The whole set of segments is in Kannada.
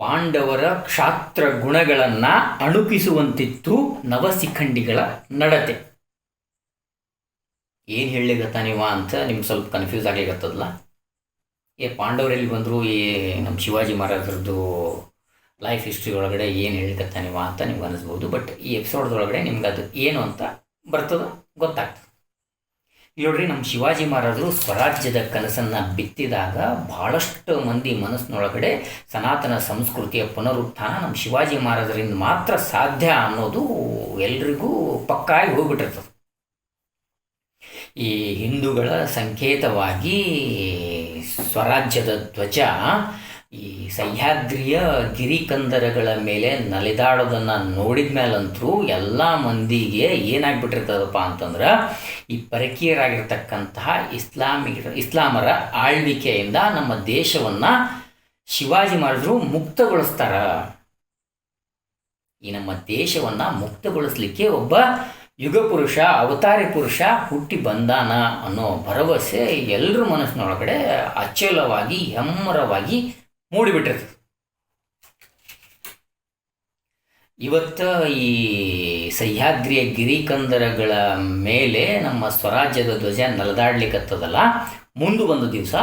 ಪಾಂಡವರ ಕ್ಷಾತ್ರ ಗುಣಗಳನ್ನ ಅಣುಕಿಸುವಂತಿತ್ತು ನವಸಿಖಂಡಿಗಳ ನಡತೆ. ಏನು ಹೇಳಲಿಗತ್ತ ನೀವ ಅಂತ ನಿಮ್ಗೆ ಸ್ವಲ್ಪ ಕನ್ಫ್ಯೂಸ್ ಆಗ್ಲಿಕ್ಕತ್ತದಲ್ಲ ಏ ಪಾಂಡವರಲ್ಲಿ ಬಂದರು? ಈ ನಮ್ಮ ಶಿವಾಜಿ ಮಹಾರಾಜರದ್ದು ಲೈಫ್ ಹಿಸ್ಟ್ರಿ ಒಳಗಡೆ ಏನು ಹೇಳಿಕತ್ತ ನೀವ ಅಂತ ನಿಮ್ಗೆ ಅನಿಸ್ಬೋದು ಬಟ್ ಈ ಎಪಿಸೋಡ್ದೊಳಗಡೆ ನಿಮ್ಗೆ ಅದು ಏನು ಅಂತ ಬರ್ತದ ಗೊತ್ತಾಗ್ತದೆ. ನೋಡ್ರಿ ನಮ್ಮ ಶಿವಾಜಿ ಮಹಾರಾಜರು ಸ್ವರಾಜ್ಯದ ಕನಸನ್ನು ಬಿತ್ತಿದಾಗ ಭಾಳಷ್ಟು ಮಂದಿ ಮನಸ್ಸಿನೊಳಗಡೆ ಸನಾತನ ಸಂಸ್ಕೃತಿಯ ಪುನರುತ್ಥಾನ ನಮ್ಮ ಶಿವಾಜಿ ಮಹಾರಾಜರಿಂದ ಮಾತ್ರ ಸಾಧ್ಯ ಅನ್ನೋದು ಎಲ್ರಿಗೂ ಪಕ್ಕಾಗಿ ಹೋಗ್ಬಿಟ್ಟಿರ್ತದೆ. ಈ ಹಿಂದೂಗಳ ಸಂಕೇತವಾಗಿ ಸ್ವರಾಜ್ಯದ ಧ್ವಜ ಈ ಸಹ್ಯಾದ್ರಿಯ ಗಿರಿಕಂದರಗಳ ಮೇಲೆ ನಲಿದಾಡೋದನ್ನು ನೋಡಿದ ಮೇಲಂತರೂ ಎಲ್ಲ ಮಂದಿಗೆ ಏನಾಗ್ಬಿಟ್ಟಿರ್ತದಪ್ಪ ಅಂತಂದ್ರೆ ಈ ಪರಕೀಯರಾಗಿರ್ತಕ್ಕಂತಹ ಇಸ್ಲಾಮಿಕ ಇಸ್ಲಾಮರ ಆಳ್ವಿಕೆಯಿಂದ ನಮ್ಮ ದೇಶವನ್ನು ಶಿವಾಜಿ ಮಹಾರಾಜರು ಮುಕ್ತಗೊಳಿಸ್ತಾರ. ಈ ನಮ್ಮ ದೇಶವನ್ನು ಮುಕ್ತಗೊಳಿಸ್ಲಿಕ್ಕೆ ಒಬ್ಬ ಯುಗ ಪುರುಷ, ಅವತಾರಿ ಪುರುಷ ಹುಟ್ಟಿ ಬಂದಾನ ಅನ್ನೋ ಭರವಸೆ ಎಲ್ಲರ ಮನಸ್ಸಿನೊಳಗಡೆ ಅಚಲವಾಗಿ, ಹೆಮ್ಮರವಾಗಿ ಮೂಡಿಬಿಟ್ಟಿರ್ತದೆ ಇವತ್ತು ಈ ಸಹ್ಯಾದ್ರಿಯ ಗಿರಿಕಂದರಗಳ ಮೇಲೆ ನಮ್ಮ ಸ್ವರಾಜ್ಯದ ಧ್ವಜ ನಲದಾಡ್ಲಿಕ್ಕತ್ತದಲ್ಲ ಮುಂದೆ ಒಂದು ದಿವಸ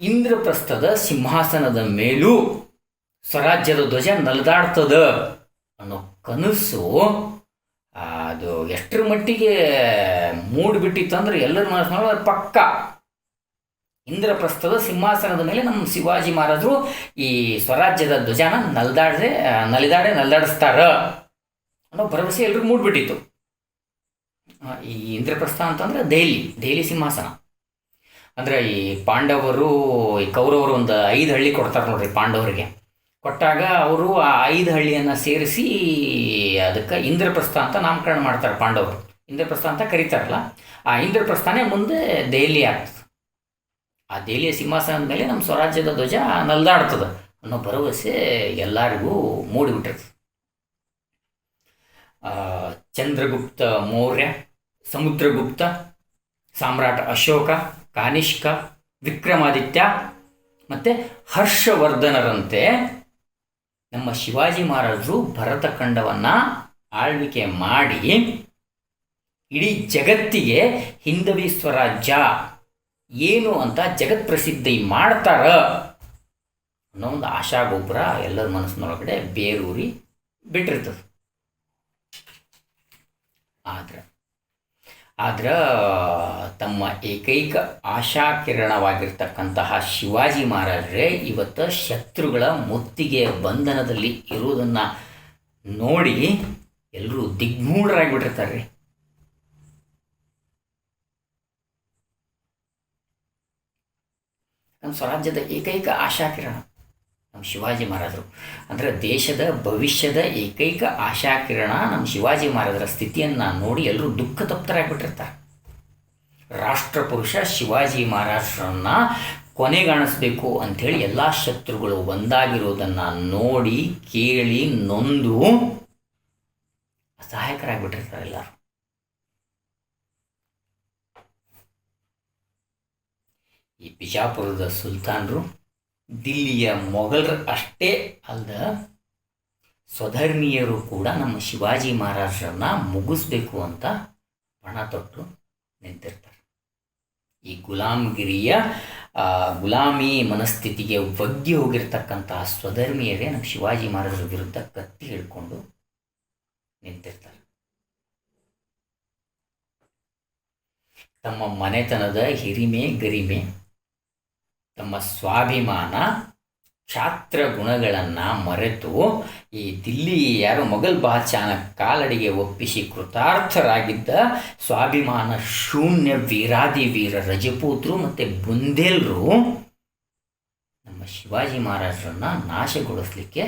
ಇಂದ್ರಪ್ರಸ್ಥದ ಸಿಂಹಾಸನದ ಮೇಲೂ ಸ್ವರಾಜ್ಯದ ಧ್ವಜ ನಲದಾಡ್ತದ ಅನ್ನೋ ಕನಸು, ಅದು ಎಷ್ಟರ ಮಟ್ಟಿಗೆ ಮೂಡಿಬಿಟ್ಟಿತ್ತು ಅಂದ್ರೆ ಎಲ್ಲರ ಮನಸ್ಸಿನೊಳಗೆ ಪಕ್ಕ. ಇಂದ್ರಪ್ರಸ್ಥದ ಸಿಂಹಾಸನದ ಮೇಲೆ ನಮ್ಮ ಶಿವಾಜಿ ಮಹಾರಾಜರು ಈ ಸ್ವರಾಜ್ಯದ ಧ್ವಜನ ನಲ್ದಾಡ್ರೆ ನಲಿದಾಡೆ ನಲ್ದಾಡಿಸ್ತಾರ ಅನ್ನೋ ಭರವಸೆ ಎಲ್ರಿಗೂ ಮೂಡ್ಬಿಟ್ಟಿತ್ತು. ಈ ಇಂದ್ರಪ್ರಸ್ಥ ಅಂತಂದ್ರೆ ದೆಹಲಿ ದೆಹಲಿ ಸಿಂಹಾಸನ. ಅಂದ್ರೆ ಈ ಪಾಂಡವರು, ಈ ಕೌರವರು ಒಂದು ಐದು ಹಳ್ಳಿ ಕೊಡ್ತಾರೆ ನೋಡ್ರಿ ಪಾಂಡವರಿಗೆ. ಕೊಟ್ಟಾಗ ಅವರು ಆ ಐದು ಹಳ್ಳಿಯನ್ನು ಸೇರಿಸಿ ಅದಕ್ಕೆ ಇಂದ್ರಪ್ರಸ್ಥ ಅಂತ ನಾಮಕರಣ ಮಾಡ್ತಾರೆ ಪಾಂಡವರು. ಇಂದ್ರಪ್ರಸ್ಥ ಅಂತ ಕರೀತಾರಲ್ಲ, ಆ ಇಂದ್ರಪ್ರಸ್ಥಾನೇ ಮುಂದೆ ದೆಹಲಿ ಆಗ್ತದೆ. ಆ ದೆಹಲಿಯ ಸಿಂಹಾಸನದ ಮೇಲೆ ನಮ್ಮ ಸ್ವರಾಜ್ಯದ ಧ್ವಜ ನಲ್ದಾಡ್ತದೆ ಅನ್ನೋ ಭರವಸೆ ಎಲ್ಲರಿಗೂ ಮೂಡಿಬಿಟ್ಟಿರ್ತದೆ. ಚಂದ್ರಗುಪ್ತ ಮೌರ್ಯ, ಸಮುದ್ರಗುಪ್ತ, ಸಾಮ್ರಾಟ ಅಶೋಕ, ಕಾನಿಷ್ಕ, ವಿಕ್ರಮಾದಿತ್ಯ ಮತ್ತು ಹರ್ಷವರ್ಧನರಂತೆ ನಮ್ಮ ಶಿವಾಜಿ ಮಹಾರಾಜರು ಭರತಖಂಡವನ್ನು ಆಳ್ವಿಕೆ ಮಾಡಿ ಇಡೀ ಜಗತ್ತಿಗೆ ಹಿಂದವಿ ಸ್ವರಾಜ್ಯ ಏನು ಅಂತ ಜಗತ್ ಪ್ರಸಿದ್ಧಿ ಮಾಡ್ತಾರ ಅನ್ನೋ ಒಂದು ಆಶಾ ಗೊಬ್ಬರ ಎಲ್ಲರ ಮನಸ್ಸಿನೊಳಗಡೆ ಬೇರೂರಿ ಬಿಟ್ಟಿರ್ತದೆ. ಆದ್ರೆ ಆದ್ರೆ ತಮ್ಮ ಏಕೈಕ ಆಶಾಕಿರಣವಾಗಿರ್ತಕ್ಕಂತಹ ಶಿವಾಜಿ ಮಹಾರಾಜರೇ ಇವತ್ತು ಶತ್ರುಗಳ ಮುತ್ತಿಗೆ ಬಂಧನದಲ್ಲಿ ಇರುವುದನ್ನು ನೋಡಿ ಎಲ್ಲರೂ ದಿಗ್ಮೂಢರಾಗಿಬಿಟ್ಟಿರ್ತಾರೆ ರೀ ನಮ್ಮ ಸ್ವರಾಜ್ಯದ ಏಕೈಕ ಆಶಾಕಿರಣ. ನಮ್ಮ ಶಿವಾಜಿ ಮಹಾರಾಜರು. ಅಂದರೆ ದೇಶದ ಭವಿಷ್ಯದ ಏಕೈಕ ಆಶಾಕಿರಣ ನಮ್ಮ ಶಿವಾಜಿ ಮಹಾರಾಜರ ಸ್ಥಿತಿಯನ್ನು ನೋಡಿ ಎಲ್ಲರೂ ದುಃಖ ತಪ್ತರಾಗಿಬಿಟ್ಟಿರ್ತಾರೆ. ರಾಷ್ಟ್ರಪುರುಷ ಶಿವಾಜಿ ಮಹಾರಾಜರನ್ನ ಕೊನೆಗಾಣಿಸ್ಬೇಕು ಅಂಥೇಳಿ ಎಲ್ಲ ಶತ್ರುಗಳು ಒಂದಾಗಿರೋದನ್ನು ನೋಡಿ ಕೇಳಿ ನೊಂದು ಸಹಾಯಕರಾಗಿಬಿಟ್ಟಿರ್ತಾರೆ ಎಲ್ಲರೂ. ಈ ಬಿಜಾಪುರದ ಸುಲ್ತಾನರು ದಿಲ್ಲಿಯ ಮೊಘಲರು ಅಷ್ಟೇ ಅಲ್ಲದ ಸ್ವಧರ್ಮೀಯರು ಕೂಡ ನಮ್ಮ ಶಿವಾಜಿ ಮಹಾರಾಜರನ್ನ ಮುಗಿಸ್ಬೇಕು ಅಂತ ಪಣ ತೊಟ್ಟು ನಿಂತಿರ್ತಾರೆ. ಈ ಗುಲಾಮಗಿರಿಯ ಗುಲಾಮಿ ಮನಸ್ಥಿತಿಗೆ ಒಗ್ಗಿ ಹೋಗಿರ್ತಕ್ಕಂತಹ ಸ್ವಧರ್ಮೀಯರೇ ನಮ್ಮ ಶಿವಾಜಿ ಮಹಾರಾಜರ ವಿರುದ್ಧ ಕತ್ತಿ ಹಿಡ್ಕೊಂಡು ನಿಂತಿರ್ತಾರೆ. ತಮ್ಮ ಮನೆತನದ ಹಿರಿಮೆ, ಗರಿಮೆ ತಮ್ಮ ಸ್ವಾಭಿಮಾನ ಕ್ಷಾತ್ರ ಗುಣಗಳನ್ನು ಮರೆತು ಈ ದಿಲ್ಲಿ ಯಾರು ಮೊಘಲ್ ಬಾಚಾನ ಕಾಲಡಿಗೆ ಒಪ್ಪಿಸಿ ಕೃತಾರ್ಥರಾಗಿದ್ದ ಸ್ವಾಭಿಮಾನ ಶೂನ್ಯ ವೀರಾದಿ ವೀರ ರಜಪೂತರು ಮತ್ತು ಬುಂದೇಲ್ರು ನಮ್ಮ ಶಿವಾಜಿ ಮಹಾರಾಜರನ್ನ ನಾಶಗೊಳಿಸ್ಲಿಕ್ಕೆ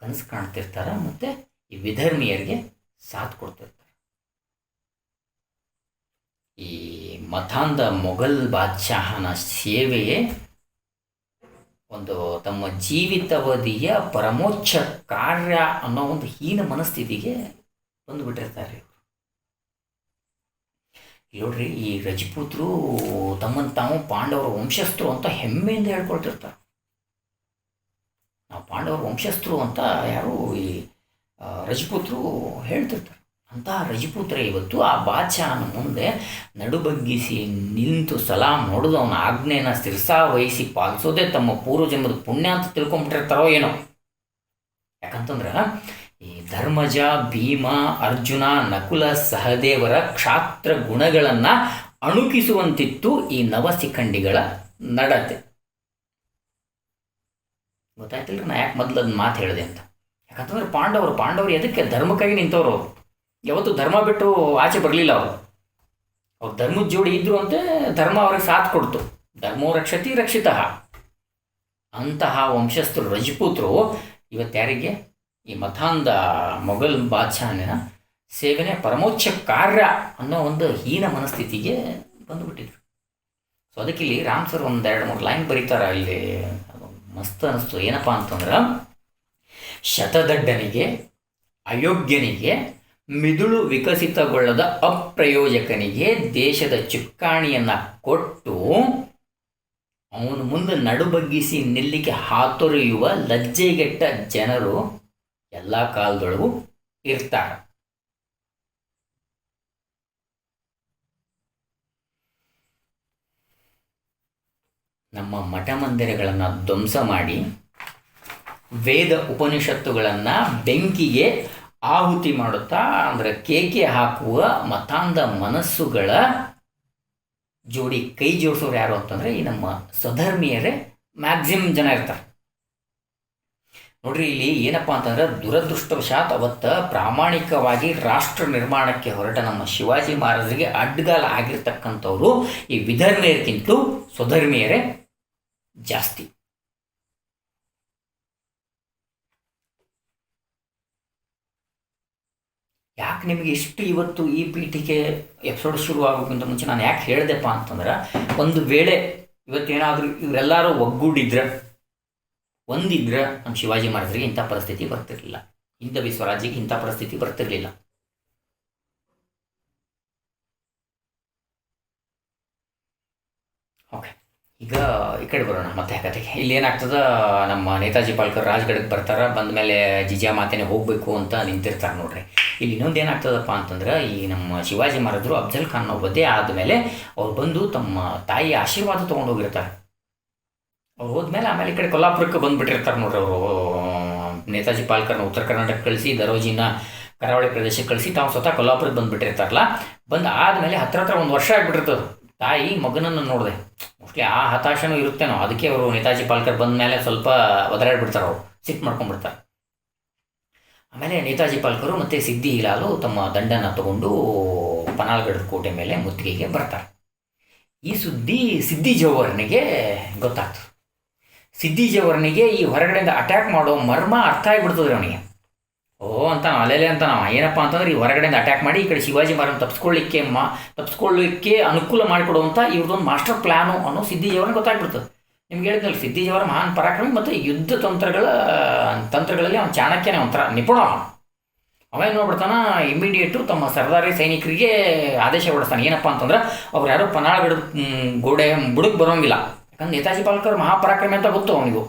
ಕನಸು ಕಾಣ್ತಿರ್ತಾರೆ ಮತ್ತು ಈ ವಿಧರ್ಮೀಯರಿಗೆ ಸಾಥ್ ಕೊಡ್ತಿರ್ತಾರೆ. ಈ ಮತಾಂಧ ಮೊಘಲ್ ಬಾದಶಾಹನ ಸೇವೆಯೇ ಒಂದು ತಮ್ಮ ಜೀವಿತಾವಧಿಯ ಪರಮೋಚ್ಚ ಕಾರ್ಯ ಅನ್ನೋ ಒಂದು ಹೀನ ಮನಸ್ಥಿತಿಗೆ ಬಂದುಬಿಟ್ಟಿರ್ತಾರೆ ನೋಡ್ರಿ ಈ ರಜಪೂತರು ತಮ್ಮನ್ನು ತಾವು ಪಾಂಡವರ ವಂಶಸ್ಥರು ಅಂತ ಹೆಮ್ಮೆಯಿಂದ ಹೇಳ್ಕೊಳ್ತಿರ್ತಾರೆ. ನಾವು ಪಾಂಡವರ ವಂಶಸ್ಥರು ಅಂತ ಯಾರು ಈ ಆ, ರಜಪೂತರು ಹೇಳ್ತಿರ್ತಾರೆ. ಅಂತಹ ರಜಪುತ್ರ ಇವತ್ತು ಆ ಬಾದಶಾಹನ ಮುಂದೆ ನಡುಬಗ್ಗಿಸಿ ನಿಂತು ಸಲಾಂ ಹೊಡೆದು ಅವನ ಆಜ್ಞೆನ ಶಿರ್ಸಾ ವಹಿಸಿ ಪಾಲಿಸೋದೇ ತಮ್ಮ ಪೂರ್ವಜನ್ಮದ ಪುಣ್ಯ ಅಂತ ತಿಳ್ಕೊಂಬಿಟ್ಟಿರ್ತಾರೋ ಏನೋ. ಯಾಕಂತಂದ್ರೆ ಈ ಧರ್ಮಜ, ಭೀಮ, ಅರ್ಜುನ, ನಕುಲ, ಸಹದೇವರ ಕ್ಷಾತ್ರ ಗುಣಗಳನ್ನು ಅಣುಕಿಸುವಂತಿತ್ತು ಈ ನವಸಿಖಂಡಿಗಳ ನಡತೆ. ಗೊತ್ತಾಯ್ತಿಲ್ರಿ ನಾ ಯಾಕೆ ಮೊದಲು ಅದನ್ನ ಮಾತು ಹೇಳಿದೆ ಅಂತ. ಯಾಕಂತಂದ್ರೆ ಪಾಂಡವರು ಪಾಂಡವರು ಎದಕ್ಕೆ ಧರ್ಮಕ್ಕಾಗಿ ನಿಂತವರು ಅವರು? ಯಾವತ್ತು ಧರ್ಮ ಬಿಟ್ಟು ಆಚೆ ಬರಲಿಲ್ಲ ಅವರು. ಅವ್ರು ಧರ್ಮದ ಜೋಡಿ ಇದ್ರು ಅಂತೆ ಧರ್ಮ ಅವ್ರಿಗೆ ಸಾಥ್ ಕೊಡ್ತು. ಧರ್ಮೋ ರಕ್ಷತಿ ರಕ್ಷಿತ. ಅಂತಹ ವಂಶಸ್ಥರು, ರಜಪೂತರು ಇವತ್ತು ಯಾರಿಗೆ? ಈ ಮಥಾಂಧ ಮೊಘಲ್ ಬಾದ್ಶಾಹನ ಸೇವನೆ ಪರಮೋಚ್ಚ ಕಾರ್ಯ ಅನ್ನೋ ಒಂದು ಹೀನ ಮನಸ್ಥಿತಿಗೆ ಬಂದುಬಿಟ್ಟಿದ್ರು. ಸೊ ಅದಕ್ಕೆ ಇಲ್ಲಿ ರಾಮ್ ಸರ್ ಒಂದು ಎರಡು ಮೂರು ಲೈನ್ ಬರೀತಾರ ಇಲ್ಲಿ ಮಸ್ತ್ ಅನಿಸ್ತು. ಏನಪ್ಪ ಅಂತಂದ್ರೆ ಶತದಡ್ಡನಿಗೆ, ಅಯೋಗ್ಯನಿಗೆ ಮಿದುಳು ವಿಕಸಿತಗೊಳ್ಳದ ಅಪ್ರಯೋಜಕನಿಗೆ ದೇಶದ ಚುಕ್ಕಾಣಿಯನ್ನು ಕೊಟ್ಟು ಅವನು ಮುಂದೆ ನಡುಬಗ್ಗಿಸಿ ನಿಲ್ಲಿಕೆ ಹಾತೊರೆಯುವ ಲಜ್ಜೆಗೆಟ್ಟ ಜನರು ಎಲ್ಲ ಕಾಲದೊಳಗೂ ಇರ್ತಾರೆ. ನಮ್ಮ ಮಠ ಮಂದಿರಗಳನ್ನು ಧ್ವಂಸ ಮಾಡಿ ವೇದ ಉಪನಿಷತ್ತುಗಳನ್ನು ಬೆಂಕಿಗೆ ಆಹುತಿ ಮಾಡುತ್ತಾ, ಅಂದರೆ ಕೇಕೆ ಹಾಕುವ ಮತಾಂಧ ಮನಸ್ಸುಗಳ ಜೋಡಿ ಕೈ ಜೋಡಿಸೋರು ಯಾರು ಅಂತಂದರೆ ಈ ನಮ್ಮ ಸ್ವಧರ್ಮೀಯರೇ ಮ್ಯಾಕ್ಸಿಮಮ್ ಜನ ಇರ್ತಾರೆ. ನೋಡ್ರಿ, ಇಲ್ಲಿ ಏನಪ್ಪ ಅಂತಂದ್ರೆ ದುರದೃಷ್ಟವಶಾತ್ ಅವತ್ತ ಪ್ರಾಮಾಣಿಕವಾಗಿ ರಾಷ್ಟ್ರ ನಿರ್ಮಾಣಕ್ಕೆ ಹೊರಟ ನಮ್ಮ ಶಿವಾಜಿ ಮಹಾರಾಜರಿಗೆ ಅಡ್ಡಗಾಲ ಆಗಿರ್ತಕ್ಕಂಥವ್ರು ಈ ವಿಧರ್ಮಿಯರಿಗಿಂತಲೂ ಸ್ವಧರ್ಮೀಯರೇ ಜಾಸ್ತಿ. ಯಾಕೆ ನಿಮಗೆ ಇಷ್ಟು ಇವತ್ತು ಈ ಪೀಠಿಕೆ ಎಪಿಸೋಡ್ ಶುರು ಆಗೋಕ್ಕಿಂತ ಮುಂಚೆ ನಾನು ಯಾಕೆ ಹೇಳಿದೆಪ್ಪ ಅಂತಂದ್ರೆ, ಒಂದು ವೇಳೆ ಇವತ್ತೇನಾದರೂ ಇವರೆಲ್ಲರೂ ಒಗ್ಗೂಡಿದ್ರೆ, ಒಂದಿದ್ರೆ ನಮ್ಮ ಶಿವಾಜಿ ಮಹಾರಾಜರಿಗೆ ಇಂಥ ಪರಿಸ್ಥಿತಿ ಬರ್ತಿರಲಿಲ್ಲ. ಇಂಥ ವಿಶ್ವರಾಜ್ಯಕ್ಕೆ ಇಂಥ ಪರಿಸ್ಥಿತಿ ಬರ್ತಿರಲಿಲ್ಲ. ಓಕೆ. ಈಗ ಈ ಕಡೆ ಬರೋಣ, ಮತ್ತೆ ಕತೆಗೆ. ಇಲ್ಲಿ ಏನಾಗ್ತದ, ನಮ್ಮ ನೇತಾಜಿ ಪಾಲ್ಕರ್ ರಾಜ್ಗಢಕ್ಕೆ ಬರ್ತಾರ ಬಂದ ಮೇಲೆ ಜಿಜಾ ಮಾತೇನೆ ಹೋಗಬೇಕು ಅಂತ ನಿಂತಿರ್ತಾರೆ ನೋಡ್ರಿ. ಇಲ್ಲಿ ಇನ್ನೊಂದು ಏನಾಗ್ತದಪ್ಪ ಅಂತಂದ್ರೆ, ಈ ನಮ್ಮ ಶಿವಾಜಿ ಮಹಾರಾಜರು ಅಫ್ಜಲ್ ಖಾನ್ ವಧೆ ಆದಮೇಲೆ ಅವ್ರು ಬಂದು ತಮ್ಮ ತಾಯಿಯ ಆಶೀರ್ವಾದ ತೊಗೊಂಡು ಹೋಗಿರ್ತಾರೆ. ಅವ್ರು ಹೋದ್ಮೇಲೆ ಆಮೇಲೆ ಈ ಕಡೆ ಕೊಲ್ಲಾಪುರಕ್ಕೆ ಬಂದುಬಿಟ್ಟಿರ್ತಾರೆ ನೋಡ್ರಿ ಅವರು. ನೇತಾಜಿ ಪಾಲ್ಕರ್ನ ಉತ್ತರ ಕರ್ನಾಟಕ ಕಳಿಸಿ, ದರೋಜಿನ ಕರಾವಳಿ ಪ್ರದೇಶಕ್ಕೆ ಕಳಿಸಿ, ತಾವು ಸ್ವತಃ ಕೊಲ್ಲಾಪುರಕ್ಕೆ ಬಂದುಬಿಟ್ಟಿರ್ತಾರಲ್ಲ. ಬಂದು ಆದಮೇಲೆ ಹತ್ರ ಹತ್ರ ಒಂದು ವರ್ಷ ಆಗಿಬಿಟ್ಟಿರ್ತದೆ. ತಾಯಿ ಮಗನನ್ನು ನೋಡಿದೆ. ಮೋಸ್ಟ್ಲಿ ಆ ಹತಾಶನೂ ಇರುತ್ತೇನೋ? ಅದಕ್ಕೆ ಅವರು ನೇತಾಜಿ ಪಾಲ್ಕರ್ ಬಂದ ಮೇಲೆ ಸ್ವಲ್ಪ ಒದರಾಡ್ಬಿಡ್ತಾರೆ ಅವರು. ಸಿಟ್ಟು ಮಾಡ್ಕೊಂಡ್ಬಿಡ್ತಾರೆ ಆಮೇಲೆ ನೇತಾಜಿ ಪಾಲ್ಕರು ಮತ್ತು ಸಿದ್ಧಿ ಹಿಲಾಲು ತಮ್ಮ ದಂಡನ್ನು ತಗೊಂಡು ಪನಾಲ್ಗಢದ ಕೋಟೆ ಮೇಲೆ ಮುತ್ತಿಗೆಗೆ ಬರ್ತಾರೆ. ಈ ಸುದ್ದಿ ಸಿದ್ದಿ ಜವರ್ನಿಗೆ ಗೊತ್ತಾಗ್ತದೆ. ಸಿದ್ದಿ ಜವರ್ನಿಗೆ ಈ ಹೊರಗಡೆಯಿಂದ ಅಟ್ಯಾಕ್ ಮಾಡೋ ಮರ್ಮ ಅರ್ಥ ಆಗಿಬಿಡ್ತದೆ ಅವನಿಗೆ. ಓ, ಅಂತ ಅಲೆಲೆ ಅಂತ ನಾವು ಏನಪ್ಪ ಅಂತಂದ್ರೆ ಈ ಹೊರಗಡೆಯಿಂದ ಅಟ್ಯಾಕ್ ಮಾಡಿ, ಈ ಕಡೆ ಶಿವಾಜಿ ಮಹಾರಾಜ್ ತಪ್ಪಿಸ್ಕೊಳ್ಳಿಕ್ಕೆ ಮಾ ತಪ್ಪಿಸ್ಕೊಳ್ಳಿಕ್ಕೆ ಅನುಕೂಲ ಮಾಡಿಕೊಡುವಂಥ ಇವ್ರದೊಂದು ಮಾಸ್ಟರ್ ಪ್ಲಾನು ಅನ್ನೋ ಸಿದ್ದಿ ಜೌಹರ್ನಿಗೆ ಗೊತ್ತಾಗ್ಬಿಡ್ತದೆ. ನಿಮ್ಗೆ ಹೇಳಿದ್ನಲ್ಲ ಸಿದ್ದಿ ಜೌಹರ್ ಮಹಾನ್ ಪರಾಕ್ರಮ ಮತ್ತು ಯುದ್ಧ ತಂತ್ರಗಳ, ತಂತ್ರಗಳಲ್ಲಿ ಅವನು ಚಾಣಕ್ಯನೇ ಒಂಥರ ನಿಪುಣ ಅವನು. ನೋಡ್ಬಿಡ್ತಾನೆ ಇಮಿಡಿಯೇಟು ತಮ್ಮ ಸರ್ದಾರಿ ಸೈನಿಕರಿಗೆ ಆದೇಶ ಹೊಡಿಸ್ತಾನೆ. ಏನಪ್ಪ ಅಂತಂದ್ರೆ ಅವ್ರು ಯಾರು ಪನಾಳಗಡ ಗೋಡೆ ಬುಡಕ್ಕೆ ಬರೋಂಗಿಲ್ಲ. ಯಾಕಂದ್ರೆ ನೇತಾಜಿ ಪಾಲ್ಕರ್ ಮಹಾಪರಾಕ್ರಮಿ ಅಂತ ಗೊತ್ತು ಅವನಿಗೂ.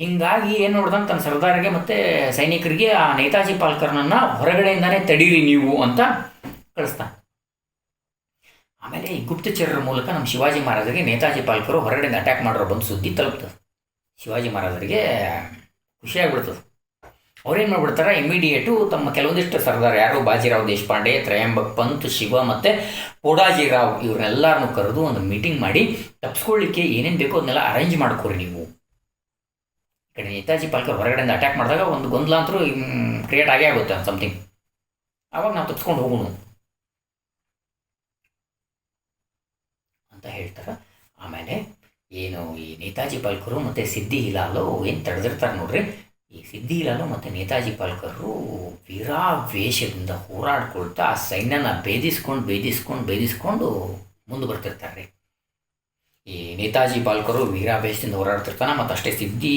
ಹಿಂಗಾಗಿ ಏನು ನೋಡ್ದಂಗೆ ತನ್ನ ಸರ್ದಾರ್ಗೆ ಮತ್ತು ಸೈನಿಕರಿಗೆ ಆ ನೇತಾಜಿ ಪಾಲ್ಕರ್ನನ್ನು ಹೊರಗಡೆಯಿಂದನೇ ತಡೀರಿ ನೀವು ಅಂತ ಕಳಿಸ್ತಾನೆ. ಆಮೇಲೆ ಈ ಗುಪ್ತಚರರ ಮೂಲಕ ನಮ್ಮ ಶಿವಾಜಿ ಮಹಾರಾಜರಿಗೆ ನೇತಾಜಿ ಪಾಲ್ಕರು ಹೊರಗಡೆಯಿಂದ ಅಟ್ಯಾಕ್ ಮಾಡಿರೋ ಬಂದು ಸುದ್ದಿ ತಲುಪ್ತದೆ. ಶಿವಾಜಿ ಮಹಾರಾಜರಿಗೆ ಖುಷಿಯಾಗ್ಬಿಡ್ತದೆ. ಅವ್ರೇನು ಮಾಡ್ಬಿಡ್ತಾರೆ? ಇಮಿಡಿಯೇಟು ತಮ್ಮ ಕೆಲವೊಂದಿಷ್ಟು ಸರ್ದಾರ್ ಯಾರು? ಬಾಜಿರಾವ್ ದೇಶಪಾಂಡೆ, ತ್ರಯಂಬಕ್, ಪಂತ್, ಶಿವ ಮತ್ತು ಪೋಡಾಜಿರಾವ್ ಇವ್ರನ್ನೆಲ್ಲರನ್ನು ಕರೆದು ಒಂದು ಮೀಟಿಂಗ್ ಮಾಡಿ ತಪ್ಪಿಸ್ಕೊಳ್ಳಿಕ್ಕೆ ಏನೇನು ಬೇಕೋ ಅದನ್ನೆಲ್ಲ ಅರೇಂಜ್ ಮಾಡ್ಕೊರಿ ನೀವು. ನೇತಾಜಿ ಪಾಲ್ಕ ಹೊರಗಡೆಯಿಂದ ಅಟ್ಯಾಕ್ ಮಾಡಿದಾಗ ಒಂದು ಗೊಂದಲ ಅಂತರೂ ಕ್ರಿಯೇಟ್ ಆಗೇ ಆಗುತ್ತೆ ಸಮಥಿಂಗ್ ಆವಾಗ ನಾವು ತಪ್ಪಿಸ್ಕೊಂಡು ಹೋಗೋಣ. ಅಂತ ಹೇಳ್ತಾರೆ. ಆಮೇಲೆ ಏನು ಈ ನೇತಾಜಿ ಪಾಲ್ಕರು ಮತ್ತು ಸಿದ್ಧಿ ಹಿಲಾಲು ಏನು ತಡೆದಿರ್ತಾರೆ ನೋಡ್ರಿ. ಈ ಸಿದ್ಧಿ ಹಿಲಾಲು ಮತ್ತು ನೇತಾಜಿ ಪಾಲ್ಕರು ವೀರಾವೇಶದಿಂದ ಹೋರಾಡ್ಕೊಳ್ತಾ ಆ ಸೈನ್ಯನ ಭೇದಿಸ್ಕೊಂಡು ಭೇದಿಸ್ಕೊಂಡು ಭೇದಿಸ್ಕೊಂಡು ಮುಂದೆ ಬರ್ತಿರ್ತಾರೆ ರೀ ಈ ನೇತಾಜಿ ಪಾಲ್ಕರು ವೀರಾಭ್ಯಾಸದಿಂದ ಹೋರಾಡ್ತಿರ್ತಾನೆ, ಮತ್ತು ಅಷ್ಟೇ ಸಿದ್ದಿ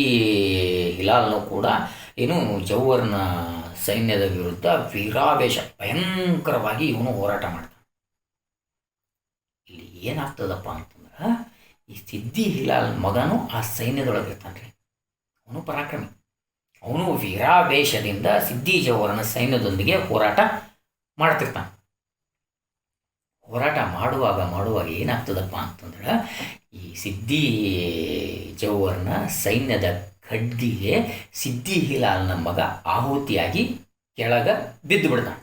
ಹಿಲಾಲ್ನು ಕೂಡ ಏನು ಜೌವರ್ನ ಸೈನ್ಯದ ವಿರುದ್ಧ ವೀರಾವೇಶ ಭಯಂಕರವಾಗಿ ಇವನು ಹೋರಾಟ ಮಾಡ್ತಾನೆ. ಇಲ್ಲಿ ಏನಾಗ್ತದಪ್ಪ ಅಂತಂದ್ರೆ, ಈ ಸಿದ್ದಿ ಹಿಲಾಲ್ ಮಗನು ಆ ಸೈನ್ಯದೊಳಗೆ ಇರ್ತಾನೆ ರೀ. ಅವನು ಪರಾಕ್ರಮಿ. ಅವನು ವೀರಾವೇಶದಿಂದ ಸಿದ್ದಿ ಜೌವರನ ಸೈನ್ಯದೊಂದಿಗೆ ಹೋರಾಟ ಮಾಡ್ತಿರ್ತಾನೆ. ಹೋರಾಟ ಮಾಡುವಾಗ ಮಾಡುವಾಗ ಏನಾಗ್ತದಪ್ಪ ಅಂತಂದ್ರೆ, ಈ ಸಿದ್ದಿ ಜೌವರ್ನ ಸೈನ್ಯದ ಖಡ್ಗಿಗೆ ಸಿದ್ದಿ ಹಿಲಾಲ್ನ ಮಗ ಆಹುತಿಯಾಗಿ ಕೆಳಗ ಬಿದ್ದು ಬಿಡ್ತಾನೆ.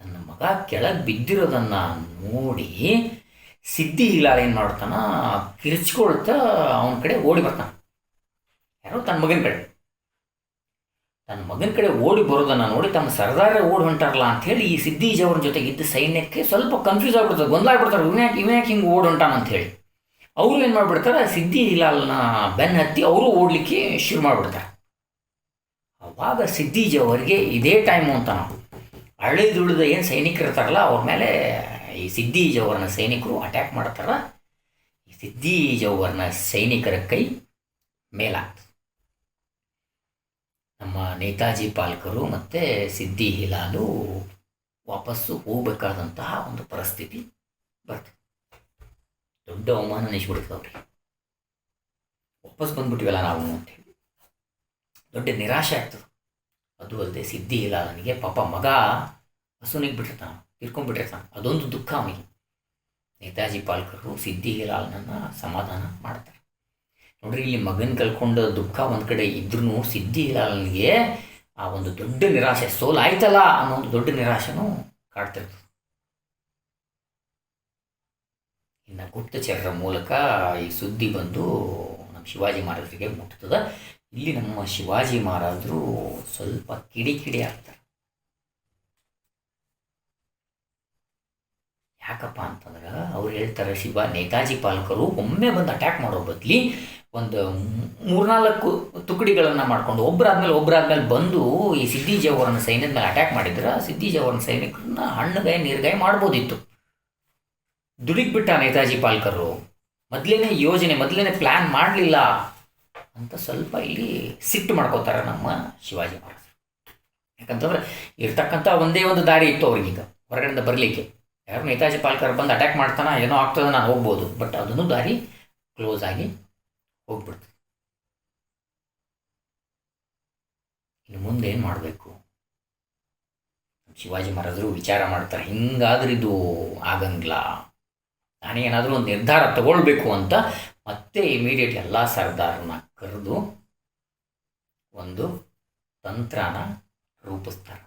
ತನ್ನ ಮಗ ಕೆಳಗೆ ಬಿದ್ದಿರೋದನ್ನ ನೋಡಿ ಸಿದ್ದಿ ಹಿಲಾಲ್ ಏನು ಮಾಡ್ತಾನ, ಕಿರ್ಚ್ಕೊಳ್ತಾ ಅವನ ಕಡೆ ಓಡಿ ಬರ್ತಾನೆ. ಯಾರೋ ತನ್ನ ಮಗನ ಕಡೆ. ತನ್ನ ಮಗನ ಕಡೆ ಓಡಿ ಬರೋದನ್ನು ನೋಡಿ ತಮ್ಮ ಸರ್ದಾರ ಓಡಿ ಹೊಂಟಾರಲ್ಲ ಅಂಥೇಳಿ ಈ ಸಿದ್ದೀಜವ್ರ ಜೊತೆಗೆ ಇದ್ದ ಸೈನ್ಯಕ್ಕೆ ಸ್ವಲ್ಪ ಕನ್ಫ್ಯೂಸ್ ಆಗ್ಬಿಡ್ತಾರೆ ಗೊಂದಲ ಆಗ್ಬಿಡ್ತಾರೆ ಇವನ್ಯಾಕೆ ಇವನ್ಯಾಕೆ ಹಿಂಗೆ ಓಡಿ ಹೊಂಟಾನ ಅಂಥೇಳಿ ಅವರು ಏನು ಮಾಡಿಬಿಡ್ತಾರೆ ಸಿದ್ದಿ ಹಿಲಾಲ್ನ ಬೆನ್ನ ಹತ್ತಿ ಅವರು ಓಡಲಿಕ್ಕೆ ಶುರು ಮಾಡಿಬಿಡ್ತಾರೆ. ಅವಾಗ ಸಿದ್ದೀಜವರಿಗೆ ಇದೇ ಟೈಮು ಅಂತ ನಾವು ಹಳ್ಳಿದುಳಿದ ಏನು ಸೈನಿಕರು ಇರ್ತಾರಲ್ಲ, ಅವ್ರ ಮೇಲೆ ಈ ಸಿದ್ದೀಜ್ ಅವರನ್ನ ಸೈನಿಕರು ಅಟ್ಯಾಕ್ ಮಾಡ್ತಾರೆ. ಈ ಸಿದ್ದೀಜ್ ಜೌವರ್ನ ಸೈನಿಕರ ಕೈ ಮೇಲಾಗ್ತದೆ. ನಮ್ಮ ನೇತಾಜಿ ಪಾಲ್ಕರು ಮತ್ತು ಸಿದ್ದಿ ಹಿಲಾಲು ವಾಪಸ್ಸು ಹೋಗಬೇಕಾದಂತಹ ಒಂದು ಪರಿಸ್ಥಿತಿ ಬರ್ತದೆ. ದೊಡ್ಡ ಅವಮಾನ ನೆನೆಸ್ಬಿಡ್ತದೆ ಅವ್ರಿಗೆ. ವಾಪಸ್ ಬಂದ್ಬಿಟ್ಟಿವಲ್ಲ ನಾವು ಅಂತೇಳಿ ದೊಡ್ಡ ನಿರಾಶೆ ಆಗ್ತದೆ. ಅದು ಅಲ್ಲದೆ ಸಿದ್ದಿ ಹಿಲಾಲನಿಗೆ ಪಾಪ ಮಗ ಹಸುನಿಗೆ ಬಿಟ್ಟಿರ್ತಾನ ತೀರ್ಕೊಂಡ್ಬಿಟ್ಟಿರ್ತಾನೆ ಅದೊಂದು ದುಃಖ ಅವನಿಗೆ. ನೇತಾಜಿ ಪಾಲ್ಕರು ಸಿದ್ದಿ ಹಿಲಾಲ್ನನ್ನು ಸಮಾಧಾನ ಮಾಡ್ತಾರೆ. ನೋಡ್ರಿ ಇಲ್ಲಿ ಮಗನ ಕಳ್ಕೊಂಡ ದುಃಖ ಒಂದು ಕಡೆ ಇದ್ರೂ ಸಿದ್ಧಿ ಇಲ್ಲ ನನಗೆ ಆ ಒಂದು ದೊಡ್ಡ ನಿರಾಶೆ ಸೋಲಾಯ್ತಲ್ಲ ಅನ್ನೋ ಒಂದು ದೊಡ್ಡ ನಿರಾಶೆನೂ ಕಾಡ್ತಿರ್ತದೆ. ಇನ್ನು ಗುಪ್ತಚರರ ಮೂಲಕ ಈ ಸುದ್ದಿ ಬಂದು ನಮ್ಮ ಶಿವಾಜಿ ಮಹಾರಾಜರಿಗೆ ಮುಟ್ತದ. ಇಲ್ಲಿ ನಮ್ಮ ಶಿವಾಜಿ ಮಹಾರಾಜರು ಸ್ವಲ್ಪ ಕಿಡಿ ಕಿಡಿ ಆಗ್ತಾರೆ. ಯಾಕಪ್ಪ ಅಂತಂದ್ರೆ ಅವ್ರು ಹೇಳ್ತಾರೆ, ಶಿವ, ನೇತಾಜಿ ಪಾಲಕರು ಒಮ್ಮೆ ಬಂದು ಅಟ್ಯಾಕ್ ಮಾಡೋ ಬದಲಿ ಒಂದು ಮೂರ್ನಾಲ್ಕು ತುಕಡಿಗಳನ್ನು ಮಾಡ್ಕೊಂಡು ಒಬ್ಬರಾದ್ಮೇಲೆ ಒಬ್ಬರಾದ್ಮೇಲೆ ಬಂದು ಈ ಸಿದ್ದಿ ಜವರನ ಸೈನ್ಯದ ಮೇಲೆ ಅಟ್ಯಾಕ್ ಮಾಡಿದ್ರೆ ಸಿದ್ದಿ ಜವರನ ಸೈನಿಕರನ್ನ ಹಣ್ಣುಗಾಯಿ, ನೀರ್ಗಾಯಿ ಮಾಡ್ಬೋದಿತ್ತು. ದುಡಿಗ್ಬಿಟ್ಟ ನೇತಾಜಿ ಪಾಲ್ಕರು, ಮೊದ್ಲೇನೇ ಯೋಜನೆ, ಮೊದಲೇನೆ ಪ್ಲ್ಯಾನ್ ಮಾಡಲಿಲ್ಲ ಅಂತ ಸ್ವಲ್ಪ ಇಲ್ಲಿ ಸಿಟ್ಟು ಮಾಡ್ಕೋತಾರೆ ನಮ್ಮ ಶಿವಾಜಿ ಮಹಾರಾಜರು. ಯಾಕಂತಂದ್ರೆ ಇರ್ತಕ್ಕಂಥ ಒಂದೇ ಒಂದು ದಾರಿ ಇತ್ತು ಅವ್ರಿಗೀಗ, ಹೊರಗಡೆಯಿಂದ ಬರಲಿಕ್ಕೆ. ಯಾರು ನೇತಾಜಿ ಪಾಲ್ಕರ್ ಬಂದು ಅಟ್ಯಾಕ್ ಮಾಡ್ತಾನೆ ಏನೋ ಆಗ್ತದೆ ನಾನು ಹೋಗ್ಬೋದು ಬಟ್ ಅದನ್ನು ದಾರಿ ಕ್ಲೋಸ್ ಆಗಿ ಹೋಗ್ಬಿಡ್ತದೆ ಇನ್ನು ಮುಂದೆ ಏನು ಮಾಡಬೇಕು? ಶಿವಾಜಿ ಮಹಾರಾಜರು ವಿಚಾರ ಮಾಡ್ತಾರೆ, ಹಿಂಗಾದ್ರೆ ಇದು ಆಗಂಗಿಲ್ಲ. ನಾನೇನಾದರೂ ಒಂದು ನಿರ್ಧಾರ ತಗೊಳ್ಬೇಕು ಅಂತ ಮತ್ತೆ ಇಮಿಡಿಯೇಟ್ ಎಲ್ಲ ಸರ್ದಾರನ್ನ ಕರೆದು ಒಂದು ತಂತ್ರನ ರೂಪಿಸ್ತಾರೆ.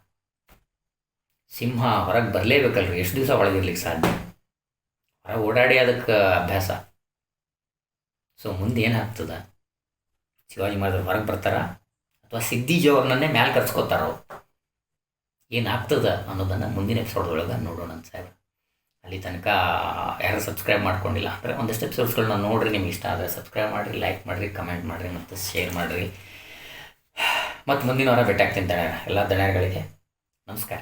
ಸಿಂಹ ಹೊರಗೆ ಬರಲೇಬೇಕಲ್ರಿ, ಎಷ್ಟು ದಿವಸ ಒಳಗಿರ್ಲಿಕ್ಕೆ ಸಾಧ್ಯ? ಹೊರಗೆ ಓಡಾಡಿ ಅದಕ್ಕೆ ಅಭ್ಯಾಸ. ಸೊ ಮುಂದೆ ಏನಾಗ್ತದ ಶಿವಾಜಿ ಮಹಾರಾಜರು ಹೊರಗೆ ಬರ್ತಾರ? ಅಥವಾ ಸಿದ್ದಿಜವ್ರನ್ನೇ ಮ್ಯಾಲೆ ಕರ್ಸ್ಕೊತಾರ? ಅವ್ರು ಏನಾಗ್ತದ ಅನ್ನೋದನ್ನು ಮುಂದಿನ ಎಪಿಸೋಡ್ದೊಳಗೆ ನೋಡೋಣ ಅಂತ ಸಾಹೇಬ್ ಅಲ್ಲಿ ತನಕ ಯಾರು ಸಬ್ಸ್ಕ್ರೈಬ್ ಮಾಡ್ಕೊಂಡಿಲ್ಲ ಅಂದರೆ ಒಂದಷ್ಟು ಎಪಿಸೋಡ್ಸ್ಗಳನ್ನ ನೋಡ್ರಿ, ನಿಮ್ಗೆ ಇಷ್ಟ ಆದರೆ ಸಬ್ಸ್ಕ್ರೈಬ್ ಮಾಡಿರಿ ಲೈಕ್ ಮಾಡಿರಿ ಕಮೆಂಟ್ ಮಾಡಿರಿ ಮತ್ತು ಶೇರ್ ಮಾಡಿರಿ. ಮತ್ತು ಮುಂದಿನ ವಾರ ಭೇಟಿ ಆಗ್ತೀನಿ ದಣ್ಯರ ಎಲ್ಲ ದಣ್ಯರುಗಳಿಗೆ. ನಮಸ್ಕಾರ